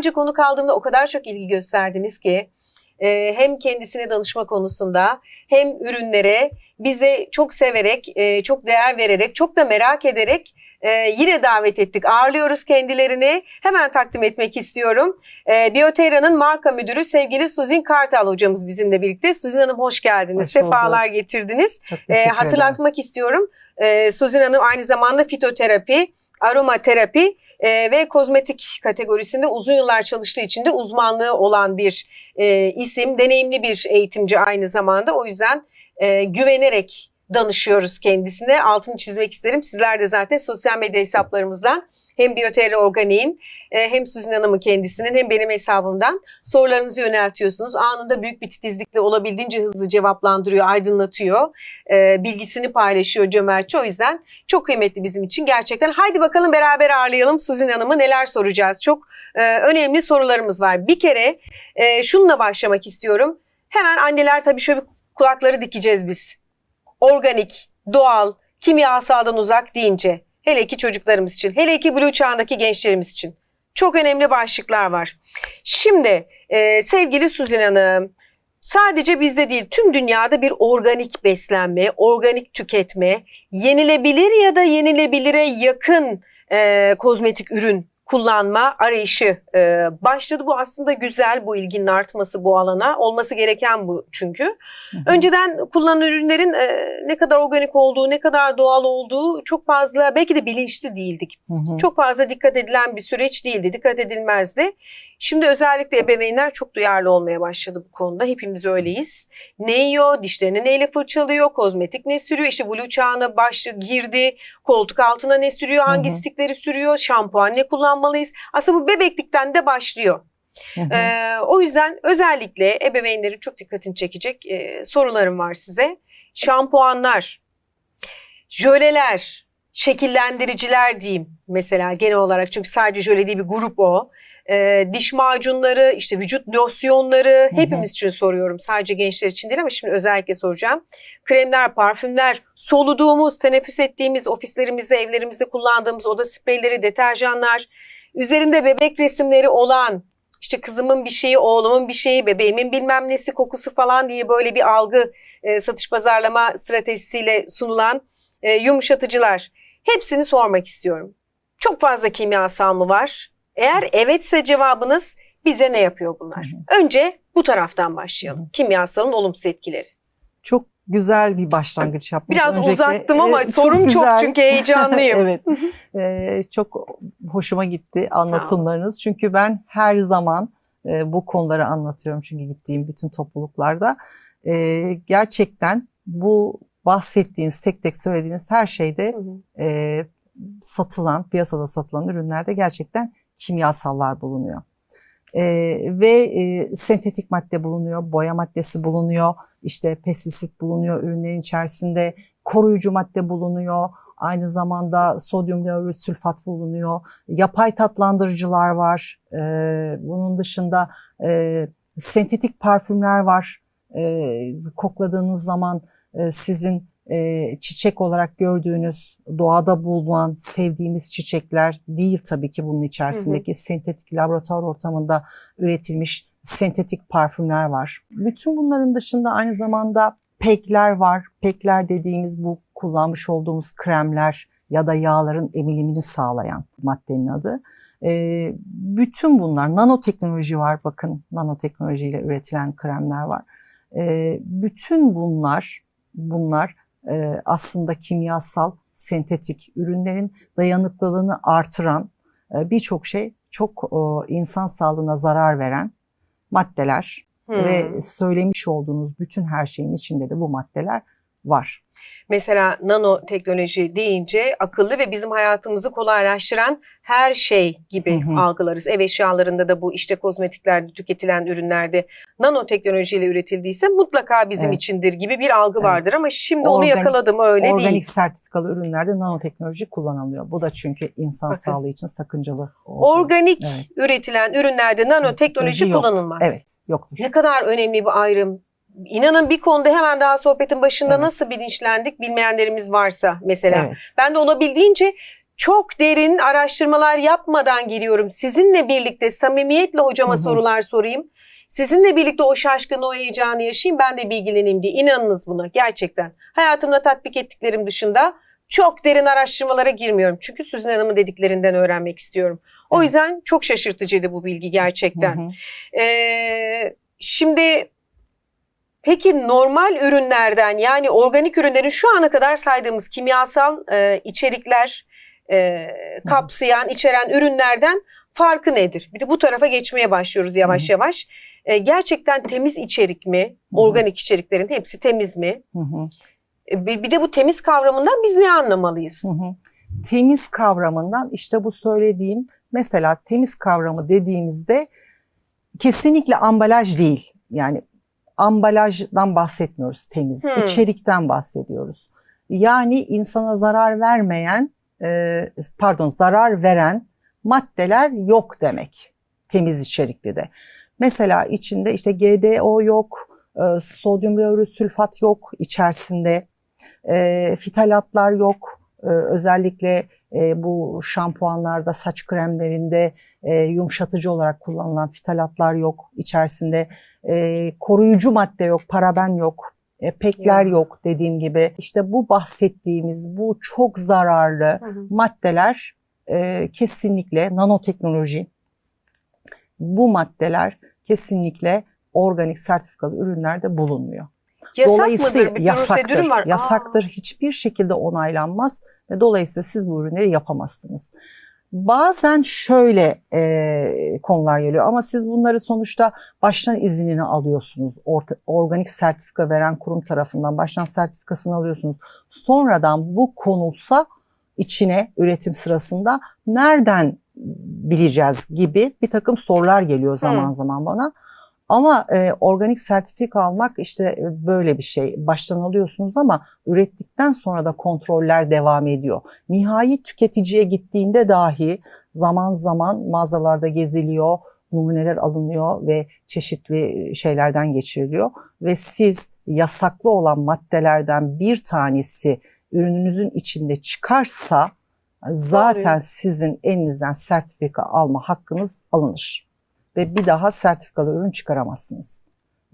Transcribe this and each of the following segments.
önce konuk aldığımda o kadar çok ilgi gösterdiniz ki e, hem kendisine danışma konusunda hem ürünlere bize çok severek, e, çok değer vererek, çok da merak ederek e, yine davet ettik. Ağırlıyoruz kendilerini. Hemen takdim etmek istiyorum. E, Bioterra'nın marka müdürü sevgili Suzin Kartal hocamız bizimle birlikte. Suzin Hanım hoş geldiniz. Hoş. Sefalar getirdiniz. E, teşekkür ederim. hatırlatmak istiyorum. E, Suzin Hanım aynı zamanda fitoterapi, aromaterapi e, ve kozmetik kategorisinde uzun yıllar çalıştığı için de uzmanlığı olan bir e, isim. Deneyimli bir eğitimci aynı zamanda. O yüzden e, güvenerek danışıyoruz kendisine. Altını çizmek isterim. Sizler de zaten sosyal medya hesaplarımızdan hem Bioterra Organik'in e, hem Suzin Hanım'ın kendisinin hem benim hesabımdan sorularınızı yöneltiyorsunuz. Anında büyük bir titizlikle olabildiğince hızlı cevaplandırıyor, aydınlatıyor. E, bilgisini paylaşıyor cömertçe. O yüzden çok kıymetli bizim için gerçekten. Haydi bakalım beraber ağırlayalım Suzin Hanım'ı neler soracağız. Çok e, önemli sorularımız var. Bir kere şununla başlamak istiyorum. Hemen anneler tabii şöyle kulakları dikeceğiz biz. Organik, doğal, kimyasaldan uzak deyince. Hele ki çocuklarımız için, hele ki Blue çağındaki gençlerimiz için. Çok önemli başlıklar var. Şimdi e, sevgili Suzin Hanım, sadece bizde değil tüm dünyada bir organik beslenme, organik tüketme, yenilebilir ya da yenilebilire yakın e, kozmetik ürün kullanma arayışı e, başladı. Bu aslında güzel bu ilginin artması bu alana. Olması gereken bu çünkü. Hı hı. Önceden kullanılan ürünlerin e, ne kadar organik olduğu, ne kadar doğal olduğu çok fazla belki de bilinçli değildik. Hı hı. Çok fazla dikkat edilen bir süreç değildi, dikkat edilmezdi. Şimdi özellikle ebeveynler çok duyarlı olmaya başladı bu konuda. Hepimiz öyleyiz. Ne yiyor, dişlerini neyle fırçalıyor, kozmetik ne sürüyor, işte blue çağına başı girdi, koltuk altına ne sürüyor, hangi Hı hı. stikleri sürüyor, şampuan ne kullanmalıyız. Aslında bu bebeklikten de başlıyor. Hı hı. Ee, o yüzden özellikle ebeveynlerin çok dikkatini çekecek e, sorularım var size. Şampuanlar, jöleler, şekillendiriciler diyeyim mesela genel olarak çünkü sadece jöle değil bir grup o. Ee, diş macunları, işte vücut losyonları Hı hı. hepimiz için soruyorum. Sadece gençler için değil ama şimdi özellikle soracağım. Kremler, parfümler, soluduğumuz, teneffüs ettiğimiz, ofislerimizde, evlerimizde kullandığımız oda spreyleri, deterjanlar, üzerinde bebek resimleri olan, işte kızımın bir şeyi, oğlumun bir şeyi, bebeğimin bilmem nesi kokusu falan diye böyle bir algı e, satış pazarlama stratejisiyle sunulan e, yumuşatıcılar. Hepsini sormak istiyorum. Çok fazla kimyasal mı var? Eğer evetse cevabınız bize ne yapıyor bunlar? Hı Önce bu taraftan başlayalım. Hı. Kimyasalın olumsuz etkileri. Çok güzel bir başlangıç yaptınız. Biraz Öncelikle, uzattım ama e, çok sorum çok güzel. çünkü heyecanlıyım. evet. E, çok hoşuma gitti anlatımlarınız. Çünkü ben her zaman e, bu konuları anlatıyorum. Çünkü gittiğim bütün topluluklarda. E, gerçekten bu bahsettiğiniz, tek tek söylediğiniz her şeyde Hı hı. e, satılan, piyasada satılan ürünlerde gerçekten kimyasallar bulunuyor. E, ve e, sentetik madde bulunuyor, boya maddesi bulunuyor, işte pestisit bulunuyor ürünlerin içerisinde, koruyucu madde bulunuyor, aynı zamanda sodyum lauryl sülfat bulunuyor, yapay tatlandırıcılar var, e, bunun dışında e, sentetik parfümler var, e, kokladığınız zaman e, sizin e, çiçek olarak gördüğünüz doğada bulunan sevdiğimiz çiçekler değil tabii ki bunun içerisindeki sentetik laboratuvar ortamında üretilmiş sentetik parfümler var. Bütün bunların dışında aynı zamanda pekler var. Pekler dediğimiz bu kullanmış olduğumuz kremler ya da yağların emilimini sağlayan maddenin adı. E, bütün bunlar nanoteknoloji var bakın nanoteknolojiyle üretilen kremler var. E, bütün bunlar bunlar aslında kimyasal, sentetik ürünlerin dayanıklılığını artıran e, birçok şey çok e, insan sağlığına zarar veren maddeler Hmm. ve söylemiş olduğunuz bütün her şeyin içinde de bu maddeler var. Mesela nanoteknoloji deyince akıllı ve bizim hayatımızı kolaylaştıran her şey gibi Hı hı. algılarız. Ev eşyalarında da bu işte kozmetiklerde tüketilen ürünlerde nanoteknolojiyle üretildiyse mutlaka bizim Evet. içindir gibi bir algı Evet. vardır ama şimdi onu Organik- yakaladım öyle Organik değil. sertifikalı ürünlerde nanoteknoloji kullanılıyor. Bu da çünkü insan Bakın. sağlığı için sakıncalı. olduğu- Organik Evet. üretilen ürünlerde nanoteknoloji Teknoloji yok. kullanılmaz. Evet, yoktur. Ne kadar önemli bir ayrım. İnanın bir konuda hemen daha sohbetin başında Evet. nasıl bilinçlendik bilmeyenlerimiz varsa mesela. Evet. Ben de olabildiğince çok derin araştırmalar yapmadan giriyorum. Sizinle birlikte samimiyetle hocama Hı hı. sorular sorayım. Sizinle birlikte o şaşkını, o heyecanı yaşayayım. Ben de bilgileneyim diye. İnanınız buna gerçekten. Hayatımda tatbik ettiklerim dışında çok derin araştırmalara girmiyorum. Çünkü Süzün Hanım'ın dediklerinden öğrenmek istiyorum. O Evet. yüzden çok şaşırtıcıydı bu bilgi gerçekten. Hı hı. Ee, şimdi peki normal ürünlerden yani organik ürünlerin şu ana kadar saydığımız kimyasal e, içerikler e, kapsayan, içeren ürünlerden farkı nedir? Bir de bu tarafa geçmeye başlıyoruz yavaş Hı yavaş. E, gerçekten temiz içerik mi? Organik içeriklerin hepsi temiz mi? Hı hı. E, bir, de bu temiz kavramından biz ne anlamalıyız? Hı hı. Temiz kavramından işte bu söylediğim mesela temiz kavramı dediğimizde kesinlikle ambalaj değil. Yani ambalajdan bahsetmiyoruz temiz. Hmm. içerikten bahsediyoruz. Yani insana zarar vermeyen e, pardon zarar veren maddeler yok demek temiz içerikli de. Mesela içinde işte GDO yok, e, sodyum lauryl sülfat yok içerisinde, e, fitalatlar yok. E, özellikle e, bu şampuanlarda, saç kremlerinde e, yumuşatıcı olarak kullanılan fitalatlar yok içerisinde. E, koruyucu madde yok, paraben yok. Pekler Ya. yok dediğim gibi. İşte bu bahsettiğimiz bu çok zararlı Hı hı. maddeler kesinlikle nanoteknoloji. Bu maddeler kesinlikle organik sertifikalı ürünlerde bulunmuyor. Yasak mıdır? Bir yasaktır. var. Aa. Yasaktır. Hiçbir şekilde onaylanmaz ve dolayısıyla siz bu ürünleri yapamazsınız. Bazen şöyle e, konular geliyor ama siz bunları sonuçta baştan iznini alıyorsunuz. Orta, organik sertifika veren kurum tarafından baştan sertifikasını alıyorsunuz. Sonradan bu konulsa içine üretim sırasında nereden bileceğiz gibi bir takım sorular geliyor zaman zaman bana. Ama e, organik sertifika almak işte e, böyle bir şey. Baştan alıyorsunuz ama ürettikten sonra da kontroller devam ediyor. Nihai tüketiciye gittiğinde dahi zaman zaman mağazalarda geziliyor, numuneler alınıyor ve çeşitli şeylerden geçiriliyor. Ve siz yasaklı olan maddelerden bir tanesi ürününüzün içinde çıkarsa zaten sizin elinizden sertifika alma hakkınız alınır ve bir daha sertifikalı ürün çıkaramazsınız.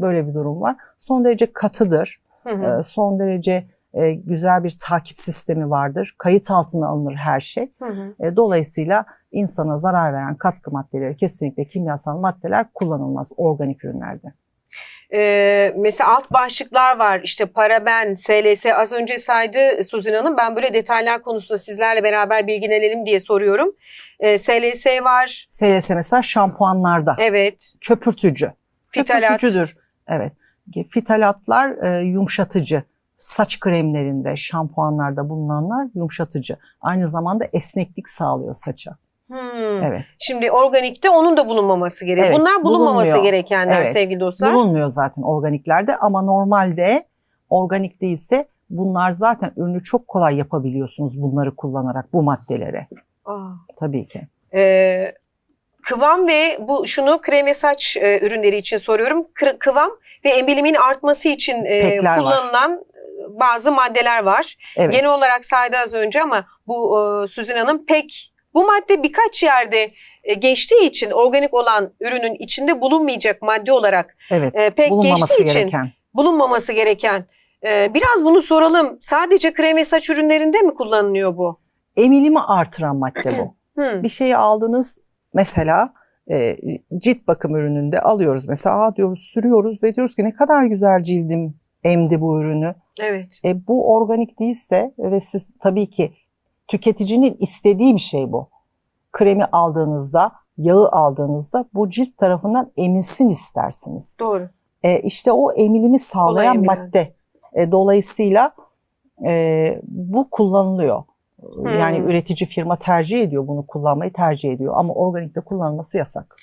Böyle bir durum var. Son derece katıdır. Hı hı. Ee, Son derece e, güzel bir takip sistemi vardır. Kayıt altına alınır her şey. Hı hı. E, Dolayısıyla insana zarar veren katkı maddeleri kesinlikle kimyasal maddeler kullanılmaz organik ürünlerde. Ee, mesela alt başlıklar var işte paraben, SLS az önce saydı Suzin Hanım ben böyle detaylar konusunda sizlerle beraber bilgilenelim diye soruyorum. Ee, SLS var SLS mesela şampuanlarda evet köpürtücü. fitalat Köpürtücüdür. Evet. Fitalatlar e, yumuşatıcı. Saç kremlerinde, şampuanlarda bulunanlar yumuşatıcı. Aynı zamanda esneklik sağlıyor saça. Hmm. Evet. Şimdi organikte onun da bulunmaması gerekiyor. Evet, Bunlar bulunmaması bulunmuyor. gerekenler Evet, sevgili dostlar. Bulunmuyor zaten organiklerde ama normalde organik değilse bunlar zaten ürünü çok kolay yapabiliyorsunuz bunları kullanarak bu maddelere. Aa. Tabii ki. Ee, kıvam ve bu şunu krem ve saç e, ürünleri için soruyorum. Kı- kıvam ve emilimin artması için e, Pekler var. kullanılan e, bazı maddeler var. Evet. Genel olarak saydı az önce ama bu e, Süzin Hanım pek bu madde birkaç yerde e, geçtiği için organik olan ürünün içinde bulunmayacak madde olarak evet. e, pek geçtiği için gereken. bulunmaması gereken. E, biraz bunu soralım. Sadece krem ve saç ürünlerinde mi kullanılıyor bu? Emilimi artıran madde bu. Hmm. bir şeyi aldınız mesela e, cilt bakım ürününde alıyoruz mesela diyoruz sürüyoruz ve diyoruz ki ne kadar güzel cildim emdi bu ürünü. Evet. E, bu organik değilse ve siz tabii ki tüketicinin istediği bir şey bu. Kremi aldığınızda, yağı aldığınızda bu cilt tarafından emilsin istersiniz. Doğru. E, işte o emilimi sağlayan emilen. madde. E, dolayısıyla e, bu kullanılıyor. Yani Hmm. üretici firma tercih ediyor bunu kullanmayı tercih ediyor ama organikte kullanılması yasak.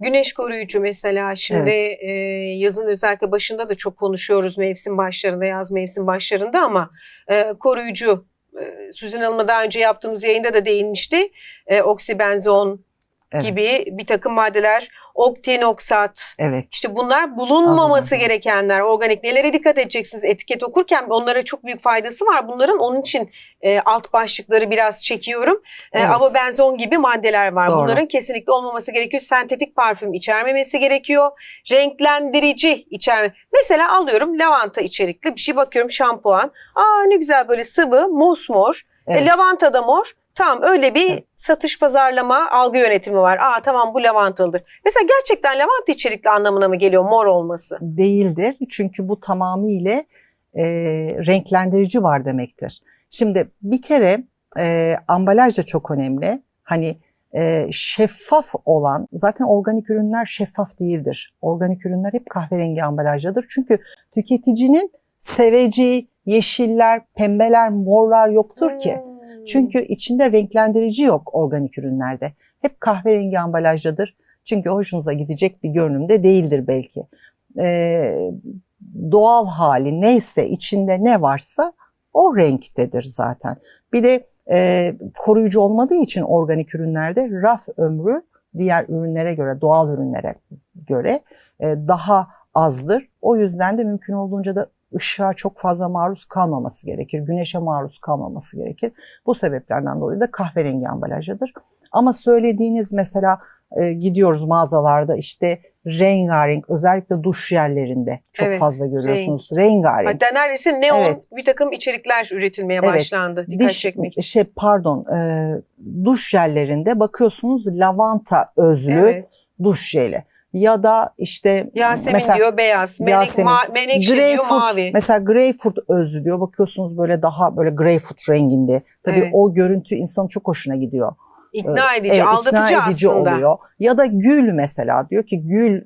Güneş koruyucu mesela şimdi e, yazın özellikle başında da çok konuşuyoruz mevsim başlarında yaz mevsim başlarında ama e, koruyucu e, Süzin Hanım'la daha önce yaptığımız yayında da değinmişti. E, oksibenzon, Evet. gibi bir takım maddeler, oktinoksat, Evet. işte bunlar bulunmaması Azot. gerekenler, organik. Nelere dikkat edeceksiniz etiket okurken? Onlara çok büyük faydası var bunların. Onun için e, alt başlıkları biraz çekiyorum. E, Evet. avobenzon gibi maddeler var. Doğru. Bunların kesinlikle olmaması gerekiyor. Sentetik parfüm içermemesi gerekiyor. Renklendirici içerme. Mesela alıyorum lavanta içerikli bir şey bakıyorum şampuan. Aa ne güzel böyle sıvı, mosmor. Evet. E, lavanta da mor. Tamam öyle bir Evet. satış pazarlama algı yönetimi var. Aa tamam bu lavantalıdır. Mesela gerçekten lavanta içerikli anlamına mı geliyor mor olması? değildir. Çünkü bu tamamıyla e, renklendirici var demektir. Şimdi bir kere e, ambalaj da çok önemli. Hani e, şeffaf olan, zaten organik ürünler şeffaf değildir. Organik ürünler hep kahverengi ambalajdadır. Çünkü tüketicinin seveceği yeşiller, pembeler, morlar yoktur ki. Hmm. Çünkü içinde renklendirici yok organik ürünlerde. Hep kahverengi ambalajdadır. Çünkü hoşunuza gidecek bir görünümde değildir belki. Ee, doğal hali neyse içinde ne varsa o renktedir zaten. Bir de e, koruyucu olmadığı için organik ürünlerde raf ömrü diğer ürünlere göre, doğal ürünlere göre e, daha azdır. O yüzden de mümkün olduğunca da ışığa çok fazla maruz kalmaması gerekir. Güneşe maruz kalmaması gerekir. Bu sebeplerden dolayı da kahverengi ambalajdadır. Ama söylediğiniz mesela e, gidiyoruz mağazalarda işte rengarenk özellikle duş yerlerinde çok Evet, fazla görüyorsunuz. Rengarenk. Hatta neredeyse neon Evet. bir takım içerikler üretilmeye Evet. başlandı. Dikkat Diş çekmek için. şey pardon e, duş jellerinde bakıyorsunuz lavanta özlü Evet. duş jeli ya da işte Yasemin mesela diyor beyaz. Menek, Yasemin. ma- menekşe diyor greyfurt mavi. mesela greyfurt özlü diyor bakıyorsunuz böyle daha böyle greyfurt renginde tabii Evet. o görüntü insanın çok hoşuna gidiyor. İkna edici, Evet, aldatıcı ikna edici aslında. oluyor. Ya da gül mesela diyor ki gül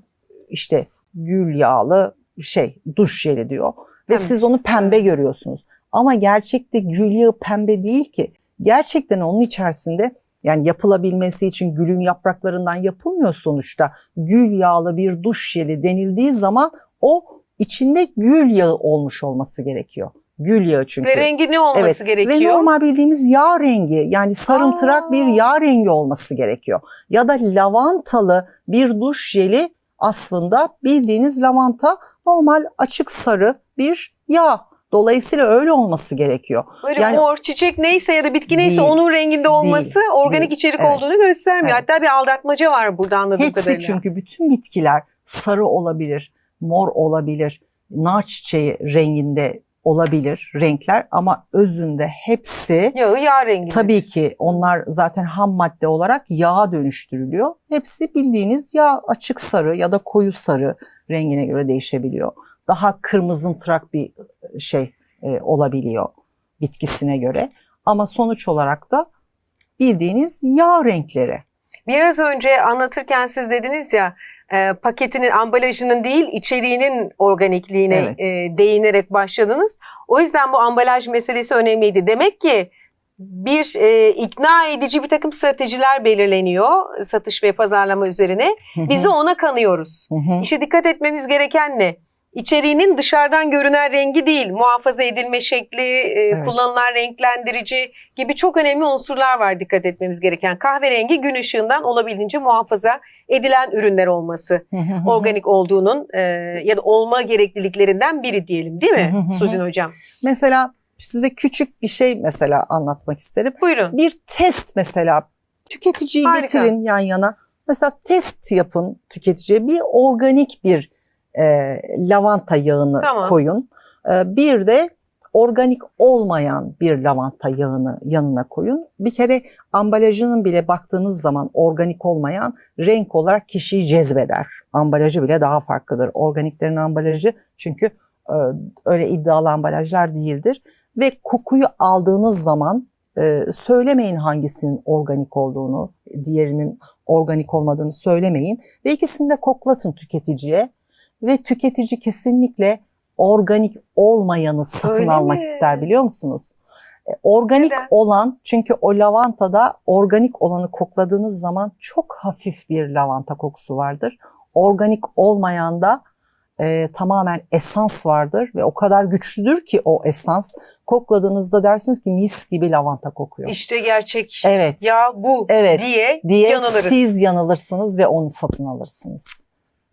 işte gül yağlı şey duş jeli diyor. Ve Pembe. siz onu pembe görüyorsunuz. Ama gerçekte gül yağı pembe değil ki. Gerçekten onun içerisinde yani yapılabilmesi için gülün yapraklarından yapılmıyor sonuçta. Gül yağlı bir duş jeli denildiği zaman o içinde gül yağı olmuş olması gerekiyor. Gül yağı çünkü. Ve rengi ne olması Evet, Ve gerekiyor? normal bildiğimiz yağ rengi yani sarımtırak Aa. bir yağ rengi olması gerekiyor. Ya da lavantalı bir duş jeli aslında bildiğiniz lavanta normal açık sarı bir yağ. Dolayısıyla öyle olması gerekiyor. Böyle yani- mor, çiçek neyse ya da bitki neyse Değil, onun renginde olması organik değil. içerik Evet. olduğunu göstermiyor. Evet. Hatta bir aldatmaca var burada anladığım Hepsi kadarıyla. çünkü bütün bitkiler sarı olabilir, mor olabilir, nar çiçeği renginde olabilir renkler ama özünde hepsi Yağı yağ rengi. Tabii ki onlar zaten ham madde olarak yağa dönüştürülüyor. Hepsi bildiğiniz yağ açık sarı ya da koyu sarı rengine göre değişebiliyor. Daha kırmızımtırak bir şey e, olabiliyor bitkisine göre. Ama sonuç olarak da bildiğiniz yağ renkleri. Biraz önce anlatırken siz dediniz ya e, paketinin ambalajının değil içeriğinin organikliğine Evet. e, değinerek başladınız. O yüzden bu ambalaj meselesi önemliydi. Demek ki bir e, ikna edici bir takım stratejiler belirleniyor satış ve pazarlama üzerine. Biz de ona kanıyoruz. İşte dikkat etmemiz gereken ne? İçeriğinin dışarıdan görünen rengi değil, muhafaza edilme şekli, e, Evet. kullanılan renklendirici gibi çok önemli unsurlar var dikkat etmemiz gereken. Kahverengi gün ışığından olabildiğince muhafaza edilen ürünler olması. Organik olduğunun e, ya da olma gerekliliklerinden biri diyelim değil mi. Suzin Hocam? Mesela size küçük bir şey mesela anlatmak isterim. Buyurun. bir test mesela tüketiciyi Harika. getirin yan yana. Mesela test yapın tüketiciye bir organik bir e, lavanta yağını Tamam. koyun. E, bir de organik olmayan bir lavanta yağını yanına koyun. Bir kere ambalajının bile baktığınız zaman organik olmayan renk olarak kişiyi cezbeder. Ambalajı bile daha farklıdır. Organiklerin ambalajı çünkü e, öyle iddialı ambalajlar değildir. Ve kokuyu aldığınız zaman e, söylemeyin hangisinin organik olduğunu, diğerinin organik olmadığını söylemeyin. Ve ikisini de koklatın tüketiciye. Ve tüketici kesinlikle organik olmayanı satın Öyle almak mi? ister biliyor musunuz? E, Organik Neden? olan çünkü o lavantada organik olanı kokladığınız zaman çok hafif bir lavanta kokusu vardır. Organik olmayan da e, tamamen esans vardır ve o kadar güçlüdür ki o esans kokladığınızda dersiniz ki mis gibi lavanta kokuyor. İşte gerçek Evet. ya bu Evet. diye, diye yanılırız. siz yanılırsınız ve onu satın alırsınız.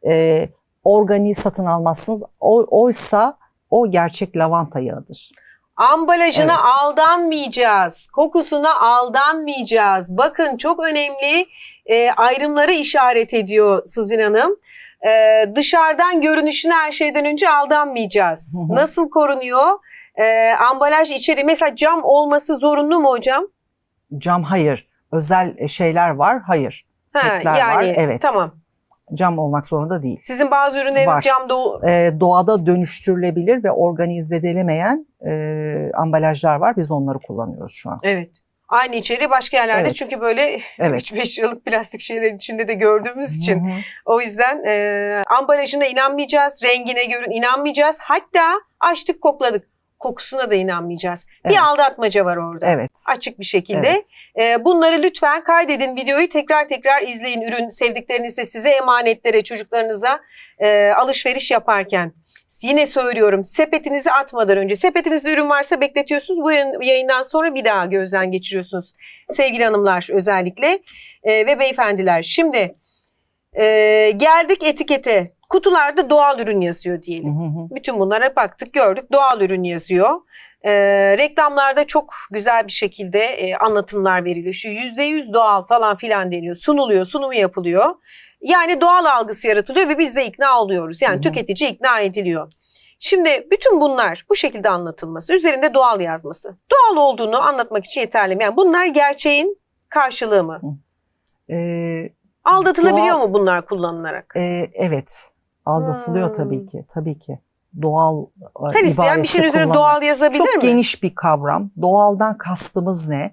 Ee, organiği satın almazsınız. O, oysa o gerçek lavanta yağıdır. Ambalajına Evet. aldanmayacağız. Kokusuna aldanmayacağız. Bakın çok önemli e, ayrımları işaret ediyor Suzin Hanım. E, dışarıdan görünüşüne her şeyden önce aldanmayacağız. Hı hı. Nasıl korunuyor? E, ambalaj içeri mesela cam olması zorunlu mu hocam? Cam hayır. Özel şeyler var. Hayır. Ha, Petler yani var, evet. tamam. Cam olmak zorunda değil. Sizin bazı ürünleriniz Var. camda o- Ee, doğada dönüştürülebilir ve organiği zedelemeyen e, ambalajlar var. Biz onları kullanıyoruz şu an. Evet. Aynı içeriği başka yerlerde Evet. çünkü böyle Evet. 3-5 yıllık plastik şeylerin içinde de gördüğümüz için. Hı hı. O yüzden e, ambalajına inanmayacağız, rengine göre inanmayacağız. Hatta açtık kokladık, kokusuna da inanmayacağız. Evet. Bir aldatmaca var orada. Evet. Açık bir şekilde. Evet. E, bunları lütfen kaydedin videoyu tekrar tekrar izleyin. Ürün sevdiklerinize size emanetlere çocuklarınıza e, alışveriş yaparken. Yine söylüyorum sepetinizi atmadan önce sepetinizde ürün varsa bekletiyorsunuz. Bu yayın- yayından sonra bir daha gözden geçiriyorsunuz. Sevgili hanımlar özellikle e, ve beyefendiler. Şimdi e, geldik etikete. Kutularda doğal ürün yazıyor diyelim. hı hı. Bütün bunlara baktık gördük doğal ürün yazıyor. Ee, reklamlarda çok güzel bir şekilde e, anlatımlar veriliyor. Şu yüzde yüz doğal falan filan deniyor. Sunuluyor, sunumu yapılıyor. Yani doğal algısı yaratılıyor ve biz de ikna oluyoruz. Yani Hı hı. tüketici ikna ediliyor. Şimdi bütün bunlar bu şekilde anlatılması, üzerinde doğal yazması. Doğal olduğunu anlatmak için yeterli mi? Yani bunlar gerçeğin karşılığı mı? Ee, Aldatılabiliyor Doğal- mu bunlar kullanılarak? e, evet. Aldatılıyor Hmm. tabii ki. Tabii ki. Doğal e, Her isteyen bir şeyin üzerine doğal yazabilir Çok mi? geniş bir kavram. Doğaldan kastımız ne?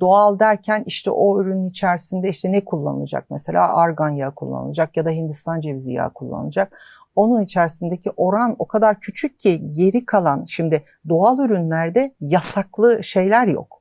Doğal derken işte o ürünün içerisinde işte ne kullanılacak? Mesela argan yağı kullanılacak ya da Hindistan cevizi yağı kullanılacak. Onun içerisindeki oran o kadar küçük ki geri kalan şimdi doğal ürünlerde yasaklı şeyler yok.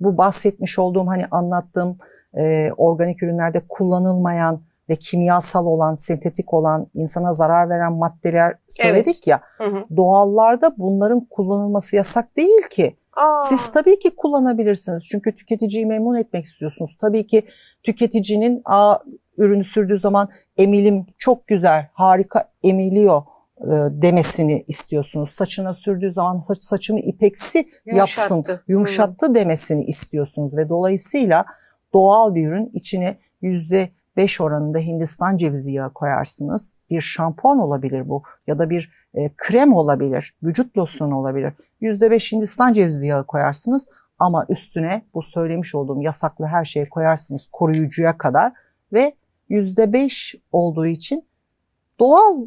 Bu bahsetmiş olduğum hani anlattığım e, organik ürünlerde kullanılmayan ve kimyasal olan, sentetik olan, insana zarar veren maddeler söyledik ya. Hı hı. Doğallarda bunların kullanılması yasak değil ki. Aa. Siz tabii ki kullanabilirsiniz. Çünkü tüketiciyi memnun etmek istiyorsunuz. Tabii ki tüketicinin a, ürünü sürdüğü zaman emilim çok güzel, harika emiliyor e, demesini istiyorsunuz. Saçına sürdüğü zaman saç, saçımı ipeksi yapsın, Yumuşattı. yumuşattı demesini istiyorsunuz ve dolayısıyla doğal bir ürün içine yüzde beş oranında Hindistan cevizi yağı koyarsınız. Bir şampuan olabilir bu ya da bir e, krem olabilir, vücut losyonu olabilir. Yüzde beş Hindistan cevizi yağı koyarsınız ama üstüne bu söylemiş olduğum yasaklı her şeyi koyarsınız koruyucuya kadar ve yüzde beş olduğu için doğal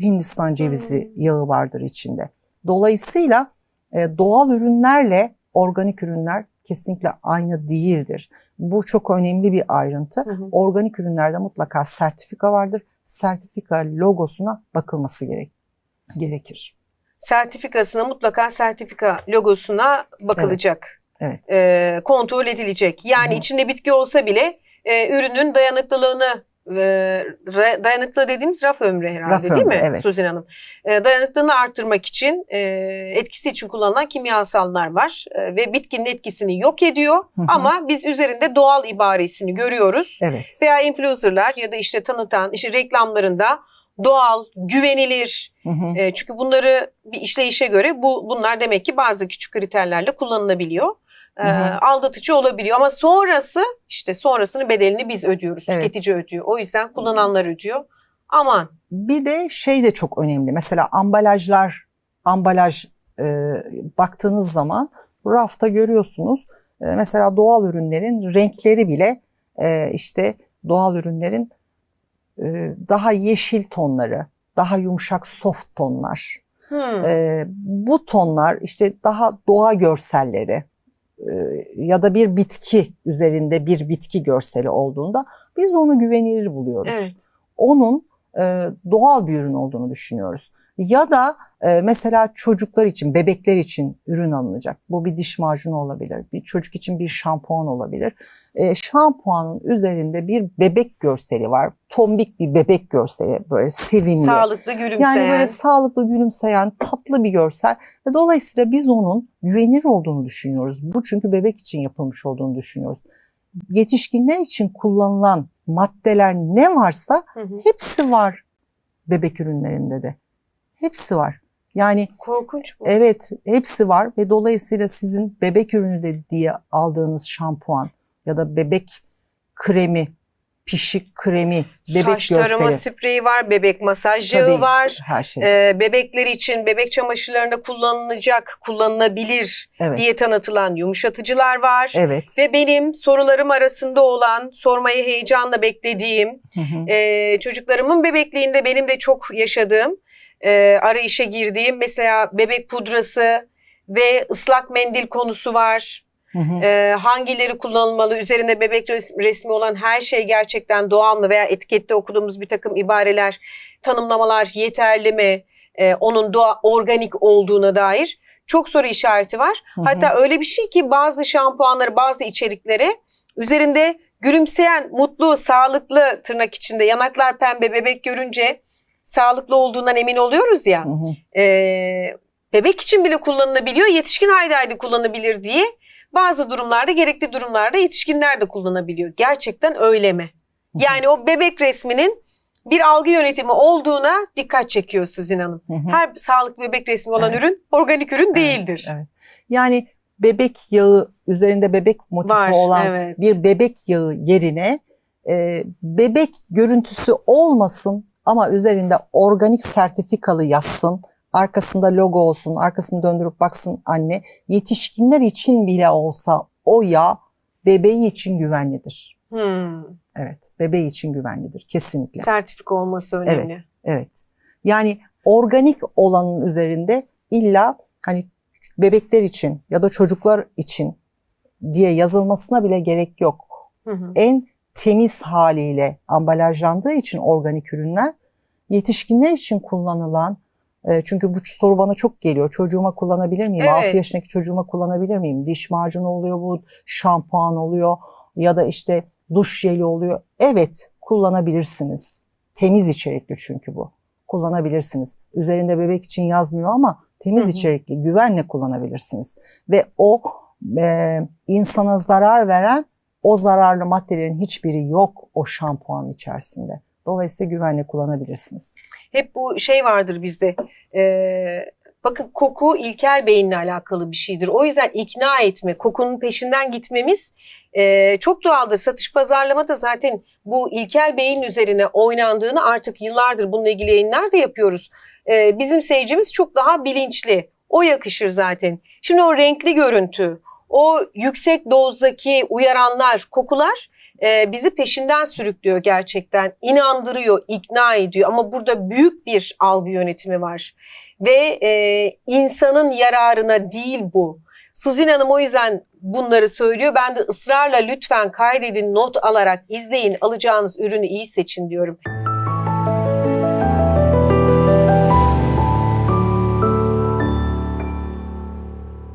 Hindistan cevizi Hmm. yağı vardır içinde. Dolayısıyla e, doğal ürünlerle organik ürünler kesinlikle aynı değildir. Bu çok önemli bir ayrıntı. Hı hı. Organik ürünlerde mutlaka sertifika vardır. Sertifika logosuna bakılması gerek gerekir. sertifikasına mutlaka sertifika logosuna bakılacak. Evet. Ee, kontrol edilecek. Yani Hı içinde bitki olsa bile e, ürünün dayanıklılığını e, dayanıklı dediğimiz raf ömrü herhalde Raf değil ömrü, mi evet. Suzin Hanım? E, dayanıklılığını arttırmak için e, etkisi için kullanılan kimyasallar var E, ve bitkinin etkisini yok ediyor Hı hı. ama biz üzerinde doğal ibaresini görüyoruz Evet. veya influencerlar ya da işte tanıtan işte reklamlarında doğal, güvenilir, Hı hı. e, çünkü bunları bir işleyişe göre bu bunlar demek ki bazı küçük kriterlerle kullanılabiliyor. E, aldatıcı olabiliyor ama sonrası işte sonrasını bedelini biz ödüyoruz. Evet. Tüketici ödüyor. O yüzden kullananlar ödüyor. Aman Bir de şey de çok önemli. Mesela ambalajlar, ambalaj e, baktığınız zaman rafta görüyorsunuz. E, mesela doğal ürünlerin renkleri bile e, işte doğal ürünlerin e, daha yeşil tonları, daha yumuşak soft tonlar. hmm, E, bu tonlar işte daha doğa görselleri ya da bir bitki üzerinde bir bitki görseli olduğunda biz onu güvenilir buluyoruz evet. onun e, doğal bir ürün olduğunu düşünüyoruz. Ya da mesela çocuklar için, bebekler için ürün alınacak. Bu bir diş macunu olabilir, bir çocuk için bir şampuan olabilir. Ee, şampuanın üzerinde bir bebek görseli var. Tombik bir bebek görseli, böyle sevimli. Sağlıklı gülümseyen. Yani böyle sağlıklı, gülümseyen, tatlı bir görsel ve dolayısıyla biz onun güvenilir olduğunu düşünüyoruz. Bu çünkü bebek için yapılmış olduğunu düşünüyoruz. Yetişkinler için kullanılan maddeler ne varsa Hı hı. hepsi var bebek ürünlerinde de. Hepsi var. Yani Korkunç bu. evet hepsi var ve dolayısıyla sizin bebek ürünü de diye aldığınız şampuan ya da bebek kremi, pişik kremi, bebek Saç tarama görseli. spreyi var, bebek masaj yağı Tabii, var. Her şey. Ee, bebekler için bebek çamaşırlarında kullanılacak, kullanılabilir evet. diye tanıtılan yumuşatıcılar var. Evet. Ve benim sorularım arasında olan, sormayı heyecanla beklediğim, Hı hı. e, çocuklarımın bebekliğinde benim de çok yaşadığım, e, arayışa girdiğim mesela bebek pudrası ve ıslak mendil konusu var. Hı hı. E, hangileri kullanılmalı? Üzerinde bebek res- resmi olan her şey gerçekten doğal mı? Veya etikette okuduğumuz bir takım ibareler, tanımlamalar yeterli mi? E, onun doğa, organik olduğuna dair çok soru işareti var. Hı hı. Hatta öyle bir şey ki bazı şampuanları, bazı içerikleri üzerinde gülümseyen, mutlu, sağlıklı tırnak içinde yanaklar pembe bebek görünce sağlıklı olduğundan emin oluyoruz ya. Hı hı. Ee, bebek için bile kullanılabiliyor, yetişkin haydi haydi kullanabilir diye. Bazı durumlarda, gerekli durumlarda yetişkinler de kullanabiliyor. Gerçekten öyle mi? Yani o bebek resminin bir algı yönetimi olduğuna dikkat çekiyor Suzin Hanım. Hı hı. Her sağlıklı bebek resmi olan Evet. ürün organik ürün Evet, değildir. Evet. Yani bebek yağı üzerinde bebek motifi Var, olan evet. bir bebek yağı yerine e, bebek görüntüsü olmasın ama üzerinde organik sertifikalı yazsın. Arkasında logo olsun, arkasını döndürüp baksın anne. Yetişkinler için bile olsa o yağ bebeği için güvenlidir. Hmm, Evet, bebeği için güvenlidir kesinlikle. sertifika olması önemli. Evet. Yani organik olanın üzerinde illa hani bebekler için ya da çocuklar için diye yazılmasına bile gerek yok. Hı hı. En temiz haliyle ambalajlandığı için organik ürünler yetişkinler için kullanılan e, çünkü bu soru bana çok geliyor. Çocuğuma kullanabilir miyim? Evet. 6 yaşındaki çocuğuma kullanabilir miyim? Diş macunu oluyor bu, şampuan oluyor ya da işte duş jeli oluyor. Evet, kullanabilirsiniz. Temiz içerikli çünkü bu. Kullanabilirsiniz. Üzerinde bebek için yazmıyor ama temiz Hı hı. içerikli, güvenle kullanabilirsiniz. Ve o e, insana zarar veren o zararlı maddelerin hiçbiri yok o şampuan içerisinde. Dolayısıyla güvenle kullanabilirsiniz. Hep bu şey vardır bizde. Ee, bakın koku ilkel beyinle alakalı bir şeydir. O yüzden ikna etme, kokunun peşinden gitmemiz e, çok doğaldır. Satış pazarlamada zaten bu ilkel beyin üzerine oynandığını artık yıllardır bununla ilgili yayınlar da yapıyoruz. Ee, bizim seyircimiz çok daha bilinçli. O yakışır zaten. Şimdi o renkli görüntü, o yüksek dozdaki uyaranlar, kokular e, bizi peşinden sürüklüyor gerçekten. İnandırıyor, ikna ediyor ama burada büyük bir algı yönetimi var. Ve e, insanın yararına değil bu. Suzin Hanım o yüzden bunları söylüyor. Ben de ısrarla lütfen kaydedin, not alarak izleyin, alacağınız ürünü iyi seçin diyorum.